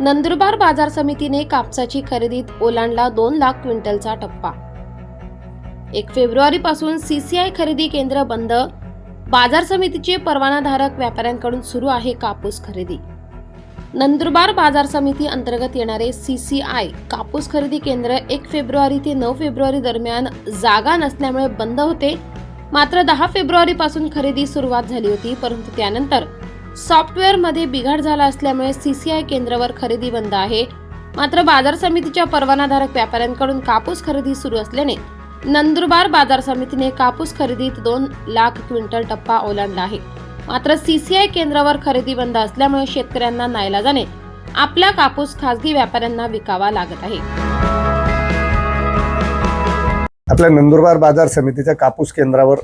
नंदुरबार बाजार समितीने कापसाची खरेदीत ओलांडला दोन लाख क्विंटलचा टप्पा. एक फेब्रुवारी पासून सीसीआय खरेदी केंद्र बंद. बाजार समितीचे परवानाधारक व्यापाऱ्यांकडून सुरू आहे कापूस खरेदी. नंदुरबार बाजार समिती अंतर्गत येणारे सीसीआय कापूस खरेदी केंद्र एक फेब्रुवारी ते नऊ फेब्रुवारी दरम्यान जागा नसल्यामुळे बंद होते. मात्र दहा फेब्रुवारी पासून खरेदी सुरुवात झाली होती परंतु त्यानंतर सॉफ्टवेअरमध्ये बिघाड झाला असल्यामुळे सीसीआय केंद्रावर खरेदी बंद आहे. मात्र बाजार समितीच्या परवानाधारक व्यापाऱ्यांकडून कापूस खरेदी सुरू असल्याने नंदुरबार बाजार समितीने कापूस खरेदीत दोन लाख क्विंटल टप्पा ओलांडला आहे. मात्र सीसीआय केंद्रावर खरेदी बंद असल्यामुळे शेतकऱ्यांना नायलाजाने आपला कापूस खासगी व्यापाऱ्यांना विकावा लागत आहे. आपल्या नंदुरबार बाजार समितीच्या कापूस केंद्रावर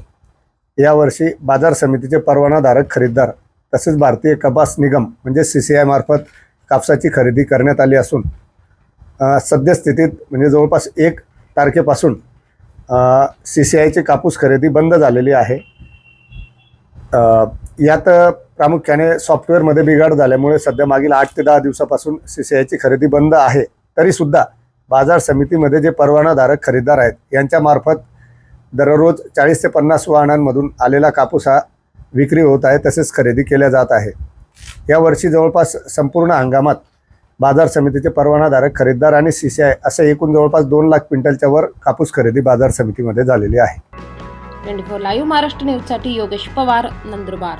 यावर्षी बाजार समितीचे परवानाधारक खरेदीदार तसेच भारतीय कपास निगम म्हणजे सी सी आय मार्फत कापसाची खरेदी करण्यात आली असून सद्यस्थितीत म्हणजे जवळपास एक तारखेपासून सी सी आयची कापूस खरेदी बंद झालेली आहे. यात प्रामुख्याने सॉफ्टवेअरमध्ये बिघाड झाल्यामुळे सध्या मागील आठ ते दहा दिवसापासून सी सी आयची खरेदी बंद आहे. तरीसुद्धा बाजार समितीमध्ये जे परवानाधारक खरेदीदार आहेत यांच्यामार्फत दररोज चाळीस ते पन्नास वाहनांमधून आलेला कापूस हा विक्री होत आहे तसेच खरेदी केल्या जात आहे. यावर्षी जवळपास संपूर्ण हंगामात बाजार समितीचे परवानाधारक खरेदीदार आणि सी सी आय असे एकूण जवळपास दोन लाख क्विंटलच्या वर कापूस खरेदी बाजार समितीमध्ये झालेली आहे. ट्वेंटी फोर लाईव्ह महाराष्ट्र न्यूजसाठी योगेश पवार नंदुरबार.